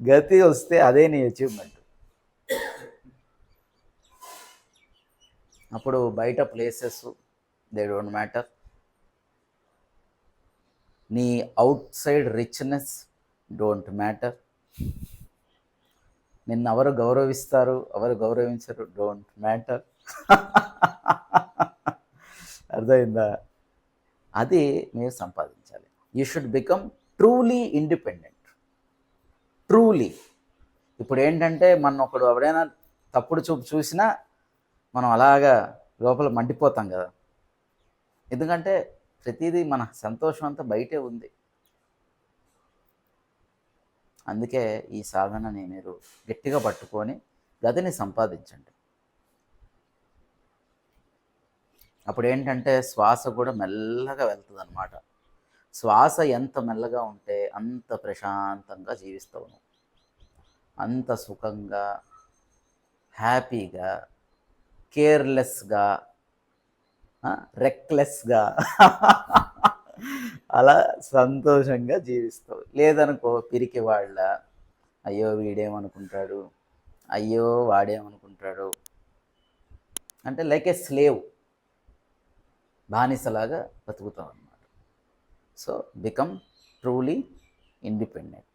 గతి వస్తే అదే నీ అచీవ్మెంట్ అప్పుడు బయట ప్లేసెస్ దే డోంట్ మ్యాటర్ నీ outside richness don't matter నిన్ను ఎవరు గౌరవిస్తారు ఎవరు గౌరవించరు డోంట్ మ్యాటర్ అర్థమైందా? అది మీరు సంపాదించాలి. You should become truly independent truly ఇప్పుడు ఏంటంటే మనం ఒకడు ఎవడైనా తప్పుడు చూపు చూసినా మనం అలాగా లోపల మండిపోతాం కదా. ఎందుకంటే ప్రతిదీ మన సంతోషం అంతా బయటే ఉంది. అందుకే ఈ సాధనని మీరు గట్టిగా పట్టుకొని గదిని సంపాదించండి. అప్పుడు ఏంటంటే శ్వాస కూడా మెల్లగా వెళ్తుంది అనమాట శ్వాస ఎంత మెల్లగా ఉంటే అంత ప్రశాంతంగా జీవిస్తావు నువ్వు అంత సుఖంగా హ్యాపీగా కేర్లెస్గా రెక్లెస్గా అలా సంతోషంగా జీవిస్తావు లేదనుకో పిరికి వాళ్ళ అయ్యో వీడేమనుకుంటాడు అయ్యో వాడేమనుకుంటాడు. అంటే లైక్ ఏ స్లేవ్ బానిసలాగా బతుకుతాం అన్నమాట. So become truly independent